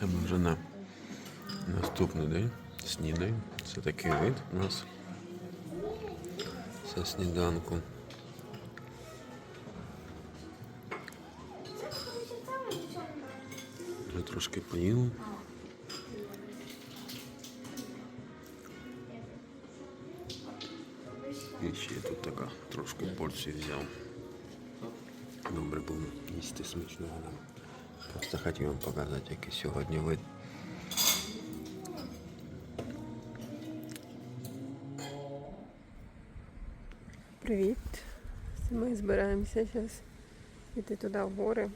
Це ми вже на наступний день. Снідаємо. Це такий вид у нас. Це сніданку. Вже трошки поїли. І ще тут така трошки порцію взяв. Добре було їсти смачного. да. Просто хотів вам показати, який сьогодні вид. Привіт. Ми збираємося зараз йти туди в гори.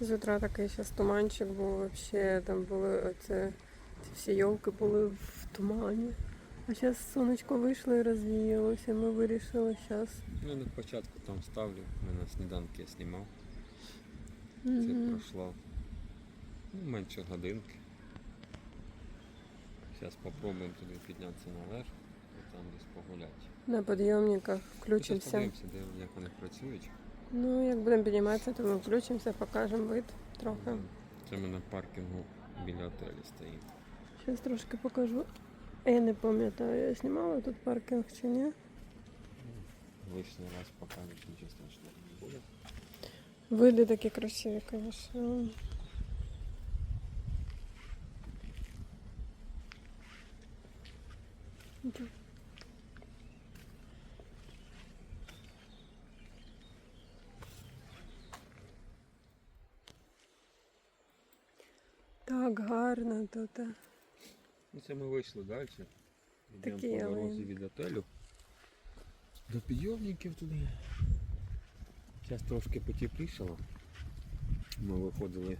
З утра такий зараз туманчик був, вообще там були оце, ці всі йолки були в тумані. А зараз сонечко вийшло і розвіялося. Ми вирішили зараз. Ну, на початку там ставлю, ми на сніданки я знімав. Це пройшло ну, менше годинки. Зараз спробуємо туди піднятися наверх і там десь погуляти. На підйомниках включимося. подивимося, де, як вони працюють. Ну, як будемо підніматися, то ми включимося, покажемо вид трохи. Це ми на паркінгу біля отелю стоїть. Зараз трошки покажу. Я не пам'ятаю, я знімала тут паркінг чи ні. Лишній раз покажуть, нічого страшного не буде. Види такі красиві, звісно. Так гарно тут. Ну, це ми вийшли далі. Йдемо по дорозі від отелю. До підйомників туди. Зараз трошки потеплішало. Ми виходили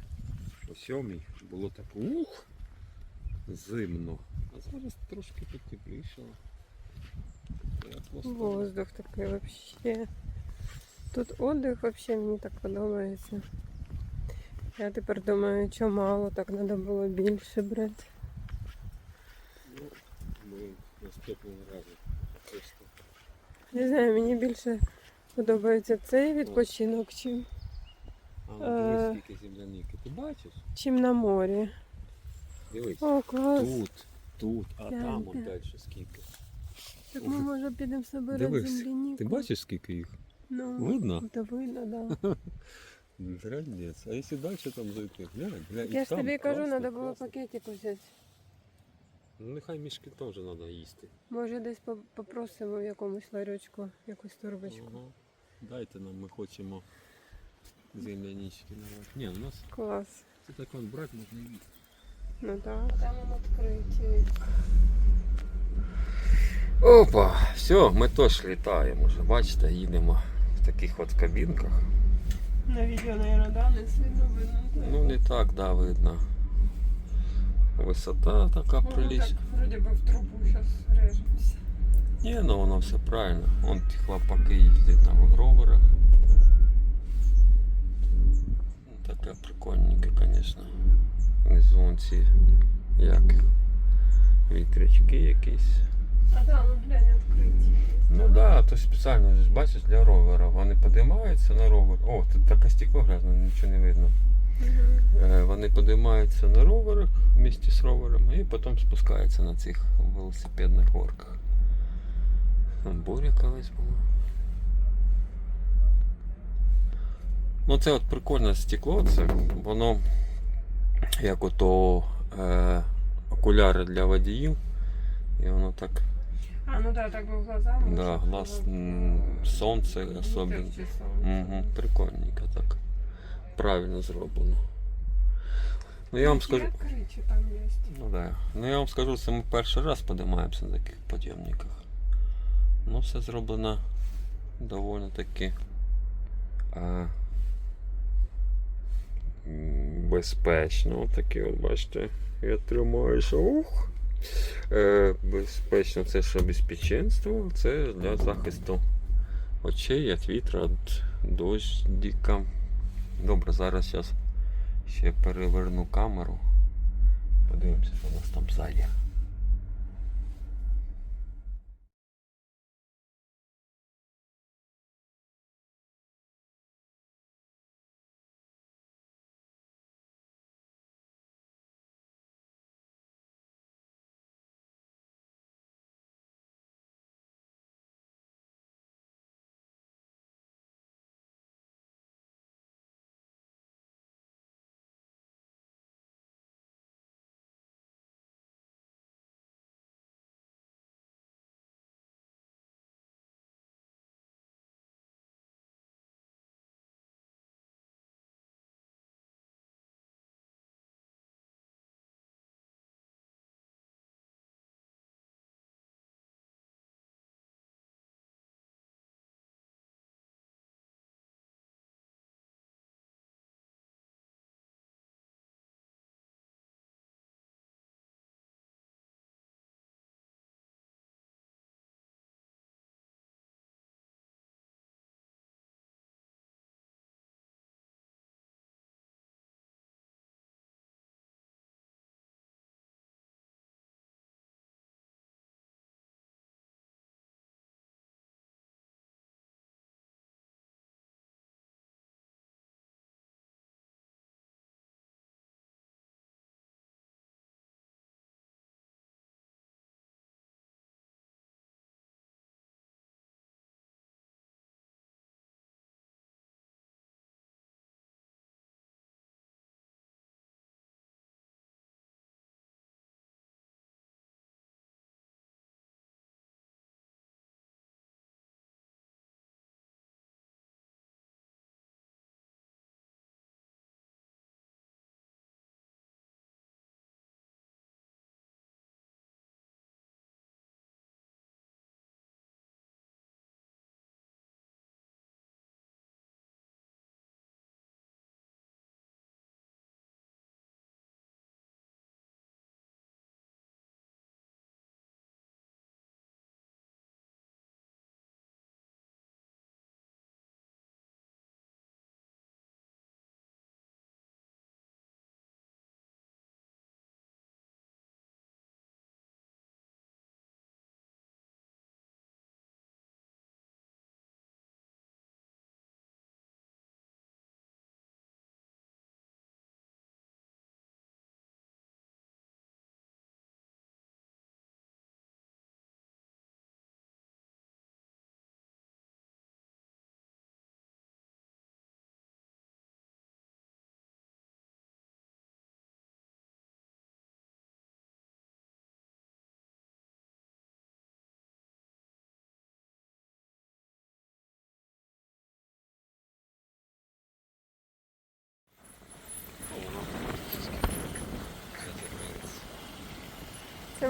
о сьомій, було так ух, зимно. А зараз трошки потеплішало. Воздух такий вообще. Тут отдих вообще мені так подобається. Я тепер думаю, що мало, так треба було більше брати. Ну, ми наступного разу Не знаю, мені більше подобається цей відпочинок, чим, А, Е. дивись, скільки земляніки. Ти бачиш? чим на морі. Дивись. О, клас. Тут, тут, а Глянь, там от далі скільки. Так ми може підемо собирати Дивись. Ти бачиш, скільки їх? Ну, Видно? Та видно, да. Зрадець. А якщо далі там зайти? Глянь, глянь. і Я ж там тобі кажу, треба було класно. пакетик взяти. Ну нехай мішки теж треба їсти. Може десь попросимо в якомусь ларючку якусь турбочку. Ага. Дайте нам, ми хочемо землянички нарвати. Ні, у нас Клас. це так от брати можна їсти. Ну так. Там воно відкриті. Опа, все, ми теж літаємо вже. Бачите, їдемо в таких от кабінках. На відео, мабуть, да, не сильно видно. Ну не так, да, видно. Висота така Ну, приліч. так, вроде би в трубу зараз режемося. Ні, ну воно все правильно. Вон ті хлопаки їздять на роверах. Ну, Таке прикольненьке, звісно. Внизу як вітрячки якісь. А там, ну, глянь, відкриті. Ну так, да, то спеціально бачиш для ровера. Вони підіймаються на ровер. О, тут таке стекло грязне, нічого не видно. Е, Вони підіймаються на роверах в місті з роверами і потім спускаються на цих велосипедних горках. Там буря колись була. Ну це от прикольне стекло, це воно як ото е, окуляри для водіїв. І воно так, А, ну да, так би глазами. да, глаз сонце особливо. Угу, прикольненько так. Правильно зроблено. Ну я вам скажу. Ну да. Ну я вам скажу, це ми перший раз подимаємося на таких підйомниках. Ну все зроблено доволі таки а, безпечно. От такі от бачите. Я тримаюся. Ух. Е, безпечно це ж обезпеченство, це для захисту очей від вітра, від дождика. Добре, зараз зараз ще переверну камеру. Подивимося, що у нас там ззаді.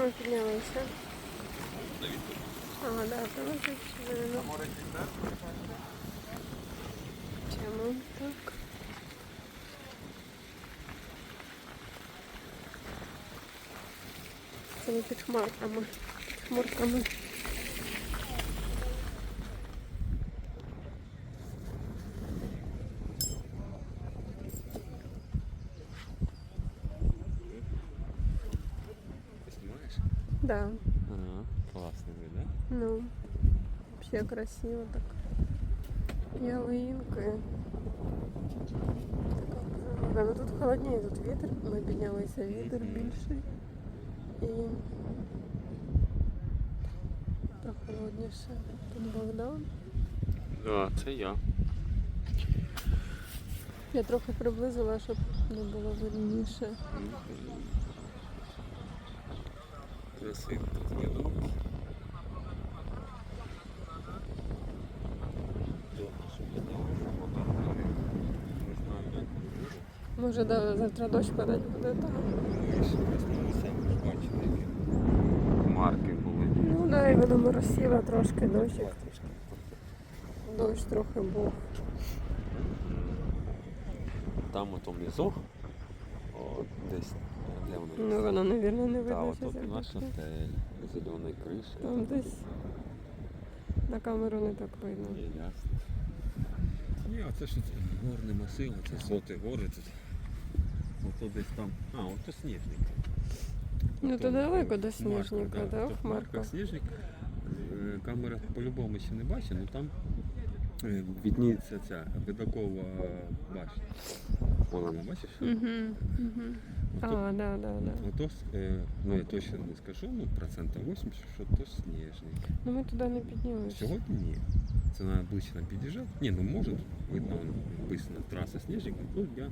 Ми піднялися. Ага, да, це ми тут живемо. Чому так? Це ми під хмарками. Під хмарками. Ти знімаєш? Да. Ага, класний вид, да? Ну, вообще красиво так. Ялинки. Така. Ну тут холодніше, тут вітер. Ми піднялися вітер Мгм. більший. І прохолодніше. Тут Богдан. А, це я. Я трохи приблизила, щоб не було видніше. Красиво тут ялинки. Не знаю, як буде. Може да, завтра дощ падати буде там. Марки були. Ну да, і воно моросило трошки дощик. Дощ трохи був. Там ото внизу. О, десь. Де вони? Ну воно, мабуть, не Та, видно. от що тут це наш отель. Зеленої криші. Там десь на камеру не так видно. Є ясно. Ні, оце ж горний масив, це соти гори тут. Ото десь там. А, ото сніжник. Ну, то далеко до Сніжника, да, Ото Хмарка? Сніжник. Е, Камера по-любому ще не бачить, але там е, відніється ця видакова башня. Вона не бачиш? Угу, угу. Ото- А, да, да, да. Ото, е, ну я точно не скажу, ну процентів 80, що то сніжник. Ну ми туди не піднімемося. Сьогодні ні. Це треба ближче нам під'їжджати. Ні, ну може, видно, написано траса сніжник, ну для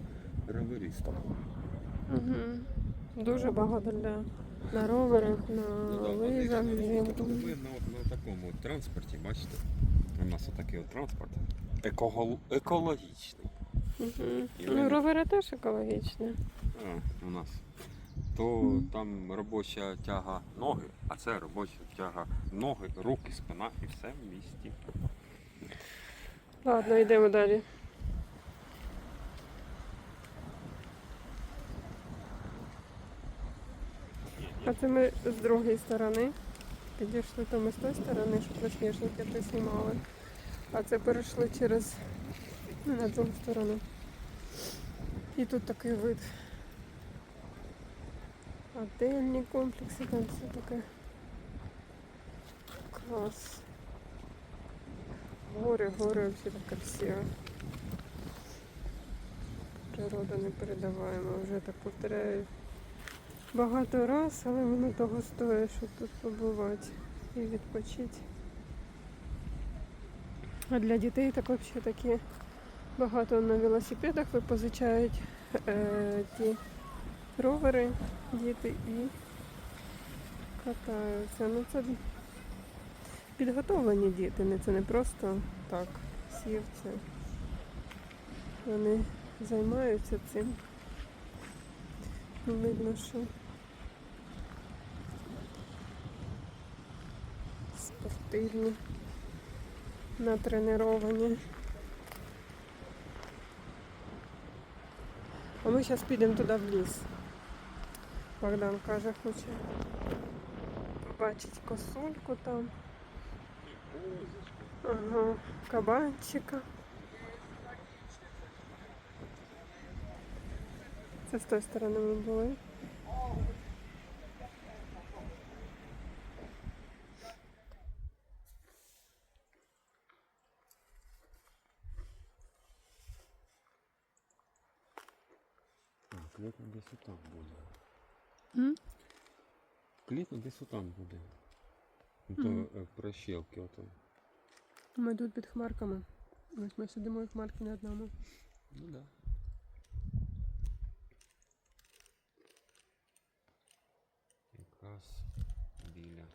роверистів. Угу. Дуже багато для на роверах, на Ну, лижах взимку. Ми на, на такому от транспорті, бачите, у нас отакий от транспорт. Екого... Екологічний. Угу. І Ну, вони- ровери теж екологічні. А, у нас. То там робоча тяга ноги, а це робоча тяга ноги, руки, спина і все в місті. Ладно, йдемо далі. А це ми з другої сторони. Підійшли то ми з тої сторони, щоб насніжники ти знімали. А це перейшли через ну, на другу сторону. І тут такий вид. Отельні комплекси, там все таке. Клас. Гори, гори, все так красиво. Природа не передаваємо, вже так повторяю багато раз, але воно того стоїть, щоб тут побувати і відпочити. А для дітей так взагалі такі багато на велосипедах позичають е, ті ровери, діти і катаються. Ну це підготовлені діти, не це не просто так сів це. Вони займаються цим. Видно, що спортивні, натреновані. А ми зараз підемо туди в ліс. Богдан каже, хоче побачити косульку там. Ага, кабанчика. Це з тої сторони ми були. Клітно десь отам буде. М? Клітно десь отам буде. Мгм. То е, прощілки ото. Ми тут під хмарками. Ось ми сидимо і хмарки над нами. Ну да. Якраз біля.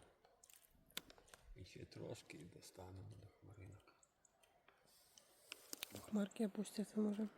І ще трошки достанемо до хмаринок. Хмарки опустяться може.